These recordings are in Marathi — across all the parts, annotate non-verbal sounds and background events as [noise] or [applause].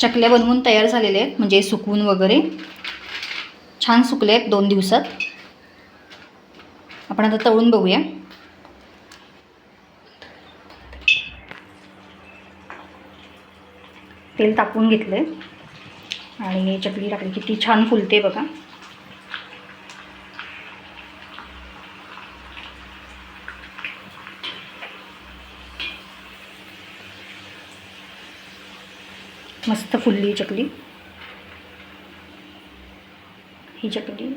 चकल्या बनवून तयार झालेल्या आहेत म्हणजे सुकवून वगैरे. छान सुकले आहेत दोन दिवसात. आपण आता तळून बघूया. तेल तापवून घेतलं आणि चकली टाकली किती छान फुलते बघा. मस्त फुलली चकली. ही चकली.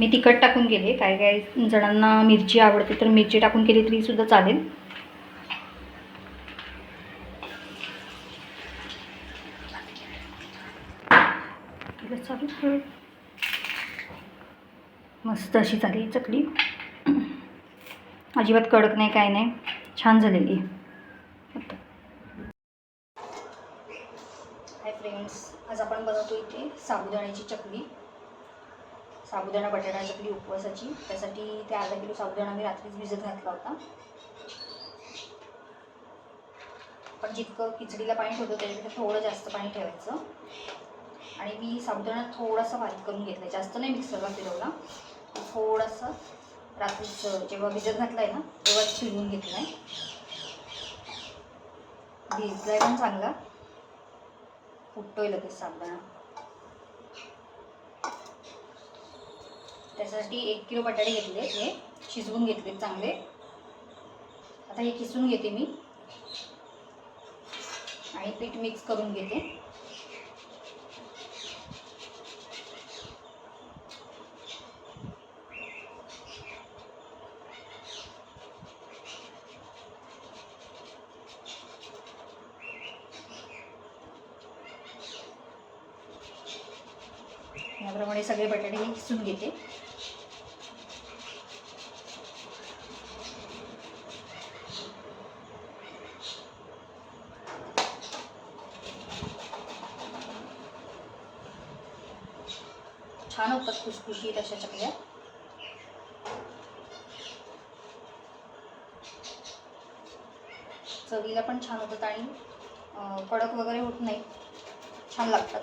मी तिखट टाकून केले. काही काही जणांना मिरची आवडते तर मिरची टाकून केली तरीसुद्धा चालेल. मस्त अशी झाली चकली. अजिबात कडक नाही काय नाही. छान झालेली. हाय फ्रेंड्स आज आपण बनवतो इथे साबुदाण्याची चकली. साबुदाणा बटाटा चकली उपवासाची. त्यासाठी ते अर्धा किलो साबुदाणा मी रात्रीच भिजत घातला होता. पण जितकं खिचडीला पाणी ठेवतो त्याच्यापेक्षा थोडं जास्त पाणी ठेवायचं. आणि मी साबुदाणा थोडासा बारीक करून घेतला जास्त नाही मिक्सरला फिरवला. थोडासा रात्रीच जेव्हा भिजत घातला आहे ना तेव्हाच फिरवून घेतला आहे भिजलाय पण चांगला. फुटतोय लगेच साबुदाणा. त्याच्यासाठी एक किलो बटाटे घेतले हे शिजवून घेतले चांगले. आता हे किसून घेते मी. आणि पीठ मिक्स करून घेते. याप्रमाणे सगळे बटाटे मी किसून घेते. छान होतात खुशखुशीत अशा चकल्या. चवीला पण छान होतात आणि कडक वगैरे होत नाही. छान लागतात.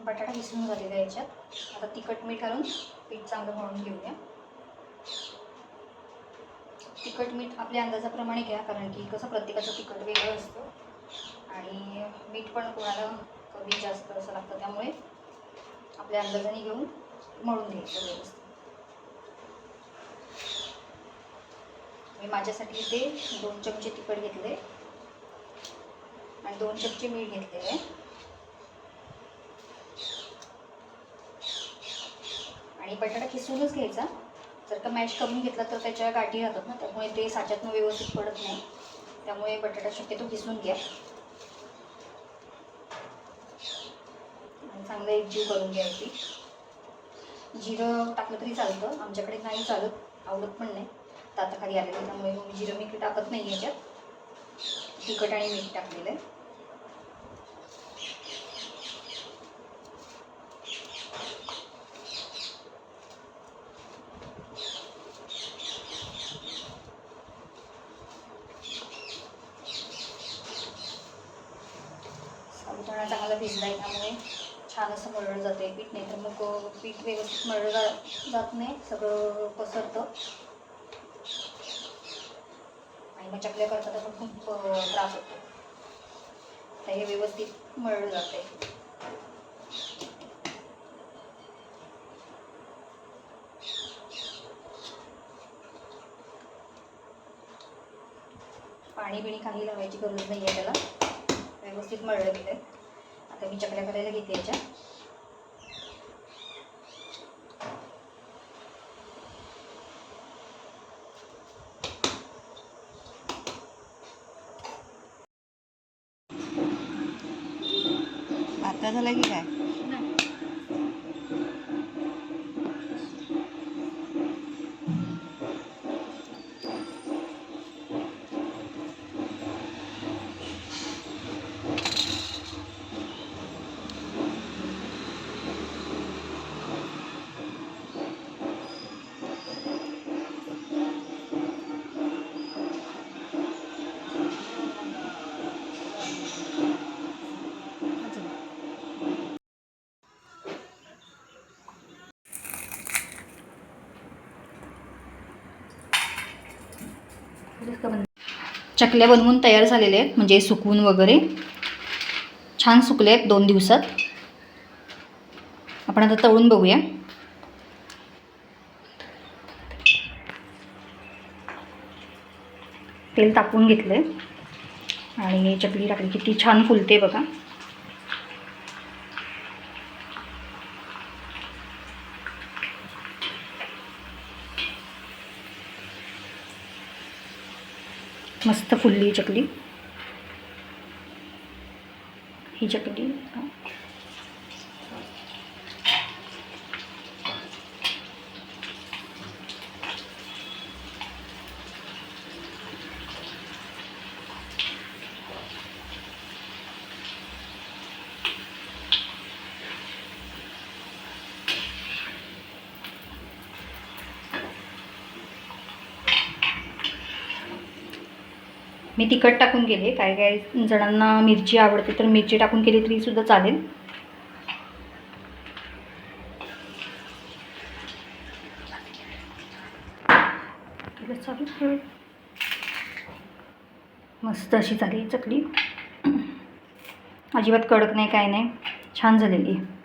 बटाटा किसून झालेला याच्यात. आता तिखट मीठ घालून पीठ चांगलं भरून घेऊया. तिखट मीठ आपल्या अंदाजाप्रमाणे घ्या कारण की कसं प्रत्येकाचं तिखट वेगळं असतं. आणि मीठ पण कोणाला कमी जास्त असं लागतं त्यामुळे आपल्या अंदाजाने घेऊन मळून घ्यायचं व्यवस्थित. मी माझ्यासाठी इथे दोन चमचे तिखट घेतले आणि दोन चमचे मीठ घेतलेले आहे आणि बटाटा खिसूनच घ्यायचा. जर का मॅश करून घेतला तर त्याच्या गाठी राहतात ना त्यामुळे ते साच्यातनं व्यवस्थित पडत नाही. त्यामुळे बटाटा शक्यतो किसून घ्या. आणि चांगलं एकजीव करून घ्या ती जिरं टाकलं तरी चालतं आमच्याकडे नाही चालत आवडत पण नाही. ताताखाली आलेलं त्यामुळे मी जिरं मी टाकत नाही याच्यात. तिखट आणि मीठ टाकलेलं आहे साबुदाणा चांगला भिजला आहे त्यामुळे छान असं मळलं जातं आहे पीठ नाही तर मग पीठ व्यवस्थित मळलं जा जात नाही सगळं पसरतं. आणि मग चकल्या करताना पण खूप त्रास होतो. तर हे व्यवस्थित मळलं जातं आहे पाणी बिणी काही लावायची गरज नाही आहे त्याला. व्यवस्थित मळलं गेलं आता मी चकल्या करायला घेते याच्या आता झाला की काय? चकल्या बनवून तयार झालेल्या आहेत म्हणजे सुकवून वगैरे. छान सुकले आहेत दोन दिवसात. आपण आता तळून बघूया. तेल तापून घेतलं आहे आणि चकली टाकली. किती छान फुलते बघा. मस्त फुलली चकली. ही चकली मी तिखट टाकून गेले काय काय जणांना मिरची आवडते तर मिरची टाकून केली तरी सुद्धा चालेल. मस्त अशी झाली चकली. [clears throat] अजिबात कडक नाही काय नाही. छान झालेली आहे.